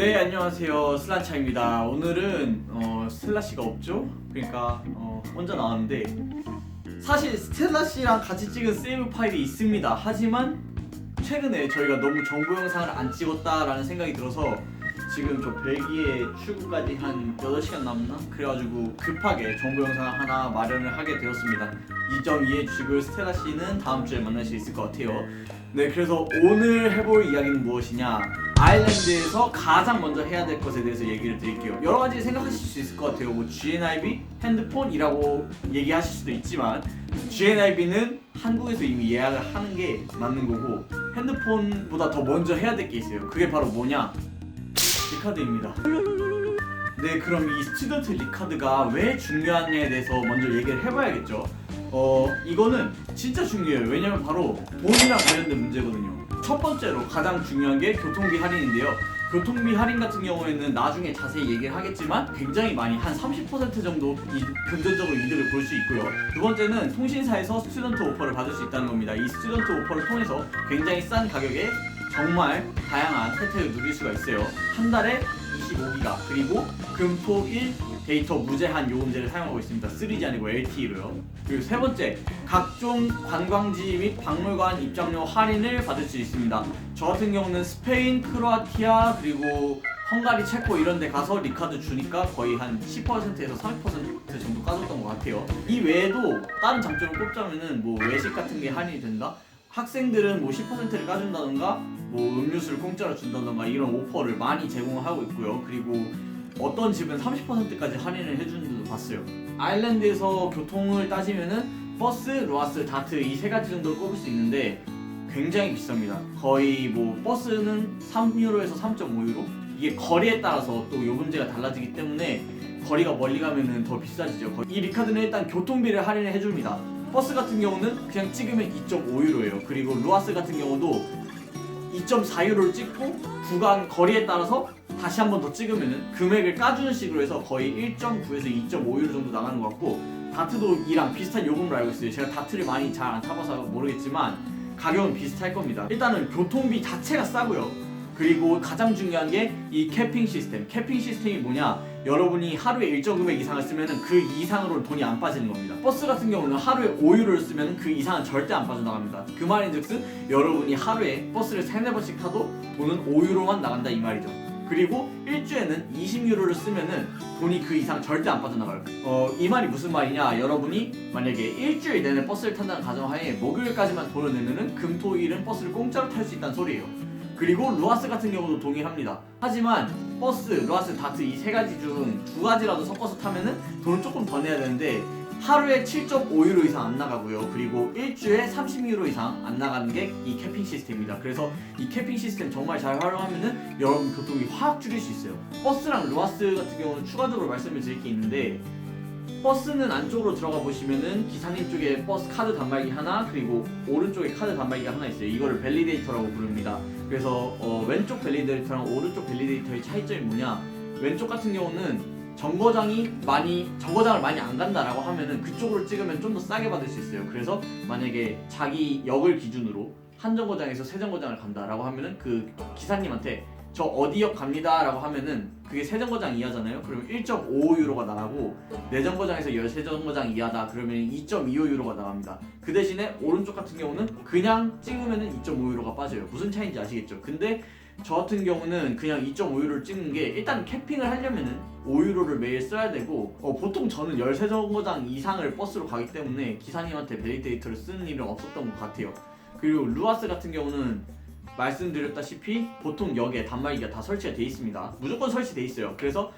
네 안녕하세요 슬라차입니다 오늘은 어, 스텔라 씨가 없죠? 그러니까 어, 혼자 나왔는데 사실 스텔라 씨랑 같이 찍은 세이브 파일이 있습니다 하지만 최근에 저희가 너무 정보 영상을 안 찍었다라는 생각이 들어서 지금 저 벨기에 출국까지 한 8시간 남나? 그래가지고 급하게 정보 영상 하나 마련을 하게 되었습니다 이점 이해해 주시고 스텔라 씨는 다음 주에 만날 수 있을 것 같아요. 네 그래서 오늘 해볼 이야기는 무엇이냐? 아일랜드에서 가장 먼저 해야 될 것에 대해서 얘기를 드릴게요. 여러 가지 생각하실 수 있을 것 같아요. 뭐 GNIB 핸드폰이라고 얘기하실 수도 있지만 GNIB는 한국에서 이미 예약을 하는 게 맞는 거고 핸드폰보다 더 먼저 해야 될 게 있어요. 그게 바로 뭐냐? 리카드입니다. 네 그럼 이 스튜던트 리카드가 왜 중요하냐에 대해서 먼저 얘기를 해봐야겠죠 어 이거는 진짜 중요해요. 왜냐면 바로 돈이랑 관련된 문제거든요. 첫 번째로 가장 중요한 게 교통비 할인인데요. 교통비 할인 같은 경우에는 나중에 자세히 얘기를 하겠지만 굉장히 많이 한 30% 정도 이, 금전적으로 이득을 볼 수 있고요. 두 번째는 통신사에서 스튜던트 오퍼를 받을 수 있다는 겁니다. 이 스튜던트 오퍼를 통해서 굉장히 싼 가격에 정말 다양한 혜택을 누릴 수가 있어요. 한 달에 25기가 그리고 금토일 데이터 무제한 요금제를 사용하고 있습니다. 3G 아니고 LTE로요. 그리고 세 번째 각종 관광지 및 박물관 입장료 할인을 받을 수 있습니다. 저 같은 경우는 스페인, 크로아티아 그리고 헝가리, 체코 이런 데 가서 리카드 주니까 거의 한 10%에서 30% 정도 까줬던 것 같아요. 이 외에도 다른 장점을 꼽자면은 뭐 외식 같은 게 할인이 된다? 학생들은 뭐 10%를 까준다던가? 뭐 음료수를 공짜로 준다던가? 이런 오퍼를 많이 제공하고 있고요. 그리고 어떤 집은 30%까지 할인을 해주는 데도 봤어요. 아일랜드에서 교통을 따지면은 버스, 로아스, 다트 이 세 가지 정도를 꼽을 수 있는데 굉장히 비쌉니다. 거의 뭐 버스는 3유로에서 3.5유로 이게 거리에 따라서 또 요금제가 달라지기 때문에 거리가 멀리 가면은 더 비싸지죠. 이 리카드는 일단 교통비를 할인을 해줍니다. 버스 같은 경우는 그냥 찍으면 2.5유로예요. 그리고 루아스 같은 경우도 2.4유로를 찍고 구간 거리에 따라서 다시 한 번 더 찍으면은 금액을 까주는 식으로 해서 거의 1.9에서 2.5유로 정도 나가는 것 같고 다트도 이랑 비슷한 요금을 알고 있어요. 제가 다트를 많이 잘 안 타봐서 모르겠지만 가격은 비슷할 겁니다. 일단은 교통비 자체가 싸고요. 그리고 가장 중요한 게 이 캐핑 시스템. 캐핑 시스템이 뭐냐? 여러분이 하루에 일정 금액 이상을 쓰면은 그 이상으로는 돈이 안 빠지는 겁니다. 버스 같은 경우는 하루에 5유로를 쓰면 그 이상은 절대 안 빠져나갑니다. 그 말인즉슨 여러분이 하루에 버스를 세네 번씩 타도 돈은 5유로만 나간다 이 말이죠. 그리고 일주에는 20유로를 쓰면은 돈이 그 이상 절대 안 빠져나가요. 어, 이 말이 무슨 말이냐? 여러분이 만약에 일주일 내내 버스를 탄다는 가정하에 목요일까지만 돈을 내면은 금토일은 버스를 공짜로 탈 수 있다는 소리예요. 그리고 루아스 같은 경우도 동일합니다. 하지만 버스, 루아스, 다트 이 세 가지 중 두 가지라도 섞어서 타면은 돈을 조금 더 내야 되는데 하루에 7.5유로 이상 안 나가고요. 그리고 일주에 30유로 이상 안 나가는 게 이 캠핑 시스템입니다. 그래서 이 캠핑 시스템 정말 잘 활용하면은 여러분 교통비 확 줄일 수 있어요. 버스랑 루아스 같은 경우는 추가적으로 말씀을 드릴 게 있는데 버스는 안쪽으로 들어가 보시면은 기사님 쪽에 버스 카드 단말기 하나 그리고 오른쪽에 카드 단말기가 하나 있어요. 이거를 밸리데이터라고 부릅니다. 그래서 어, 왼쪽 밸리데이터랑 오른쪽 밸리데이터의 차이점이 뭐냐? 왼쪽 같은 경우는 정거장이 많이 정거장을 많이 안 간다라고 하면은 그쪽으로 찍으면 좀 더 싸게 받을 수 있어요. 그래서 만약에 자기 역을 기준으로 한 정거장에서 세 정거장을 간다라고 하면은 그 기사님한테 저 어디 역 갑니다라고 하면은 그게 세 정거장 이하잖아요. 그러면 1.55유로가 나가고 네 정거장에서 13정거장 이하다 그러면 2.25유로가 나갑니다. 그 대신에 오른쪽 같은 경우는 그냥 찍으면은 2.5유로가 빠져요. 무슨 차이인지 아시겠죠? 근데 저 같은 경우는 그냥 2.5유로를 찍는 게 일단 캠핑을 하려면은 5유로를 매일 써야 되고 어, 보통 저는 13정거장 이상을 버스로 가기 때문에 기사님한테 밸리데이터를 쓰는 일은 없었던 것 같아요. 그리고 루아스 같은 경우는 말씀드렸다시피 보통 역에 단말기가 다 설치가 돼 있습니다. 무조건 설치돼 있어요. 그래서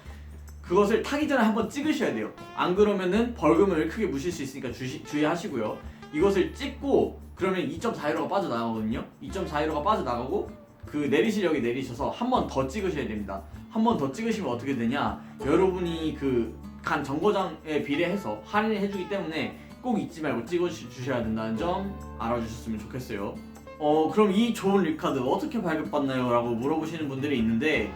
그것을 타기 전에 한번 찍으셔야 돼요. 안 그러면은 벌금을 크게 무실 수 있으니까 주시, 주의하시고요. 이것을 찍고 그러면 2.4유로가 빠져나가거든요. 2.4유로가 빠져나가고 그 내리실 역에 내리셔서 한 번 더 찍으셔야 됩니다. 한 번 더 찍으시면 어떻게 되냐? 여러분이 그 간 정거장에 비례해서 할인을 해주기 때문에 꼭 잊지 말고 찍어 주셔야 된다는 점 알아주셨으면 좋겠어요. 어 그럼 이 좋은 립카드 어떻게 발급받나요? 라고 물어보시는 분들이 있는데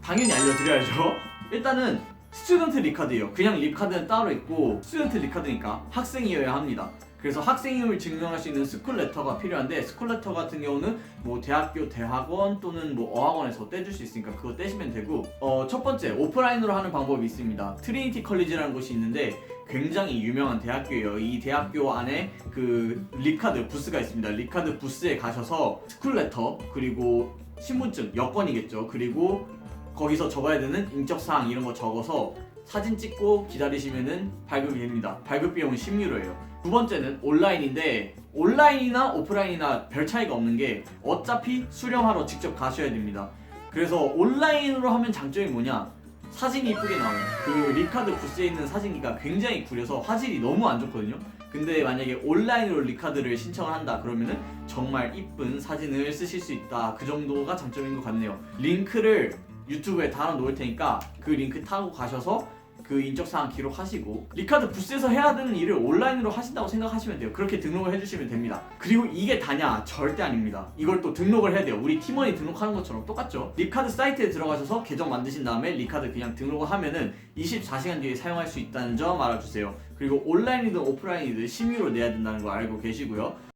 당연히 알려드려야죠 일단은 스튜던트 립카드예요. 그냥 립카드는 따로 있고 스튜던트 립카드니까 학생이어야 합니다. 그래서 학생임을 증명할 수 있는 스쿨 레터가 필요한데 스쿨 레터 같은 경우는 뭐 대학교 대학원 또는 뭐 어학원에서 떼줄 수 있으니까 그거 떼시면 되고 어, 첫 번째 오프라인으로 하는 방법이 있습니다. 트리니티 컬리지라는 곳이 있는데 굉장히 유명한 대학교예요. 이 대학교 안에 그 립카드 부스가 있습니다. 립카드 부스에 가셔서 스쿨 레터 그리고 신분증 여권이겠죠. 그리고 거기서 적어야 되는 인적 사항 이런 거 적어서 사진 찍고 기다리시면은 발급이 됩니다. 발급 비용은 10유로예요. 두 번째는 온라인인데 온라인이나 오프라인이나 별 차이가 없는 게 어차피 수령하러 직접 가셔야 됩니다. 그래서 온라인으로 하면 장점이 뭐냐? 사진이 이쁘게 나와요. 그 리카드 부스에 있는 사진기가 굉장히 구려서 화질이 너무 안 좋거든요. 근데 만약에 온라인으로 리카드를 신청을 한다 그러면은 정말 이쁜 사진을 쓰실 수 있다. 그 정도가 장점인 것 같네요. 링크를 유튜브에 달아 놓을 테니까 그 링크 타고 가셔서 그 인적사항 기록하시고 리카드 부스에서 해야 되는 일을 온라인으로 하신다고 생각하시면 돼요. 그렇게 등록을 해주시면 됩니다. 그리고 이게 다냐? 절대 아닙니다. 이걸 또 등록을 해야 돼요. 우리 팀원이 등록하는 것처럼 똑같죠? 리카드 사이트에 들어가셔서 계정 만드신 다음에 리카드 그냥 등록을 하면은 24시간 뒤에 사용할 수 있다는 점 알아주세요. 그리고 온라인이든 오프라인이든 10유로 내야 된다는 거 알고 계시고요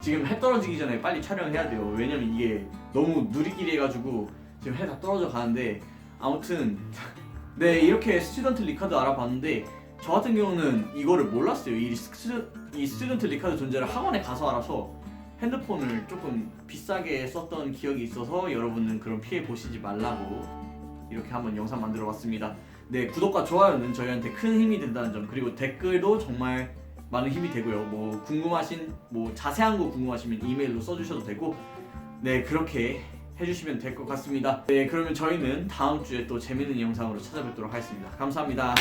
지금 해 떨어지기 전에 빨리 촬영을 해야 돼요. 왜냐면 이게 너무 누리끼리 해가지고 지금 해 다 떨어져 가는데 아무튼 네 이렇게 스튜던트 리카드 알아봤는데 저 같은 경우는 이거를 몰랐어요. 이, 스튜, 이 스튜던트 리카드 존재를 학원에 가서 알아서 핸드폰을 조금 비싸게 썼던 기억이 있어서 여러분은 그런 피해 보시지 말라고 이렇게 한번 영상 만들어 봤습니다. 네 구독과 좋아요는 저희한테 큰 힘이 된다는 점 그리고 댓글도 정말 많은 힘이 되고요. 뭐 궁금하신 뭐 자세한 거 궁금하시면 이메일로 써주셔도 되고 네 그렇게 해주시면 될 것 같습니다. 네 그러면 저희는 다음 주에 또 재밌는 영상으로 찾아뵙도록 하겠습니다. 감사합니다.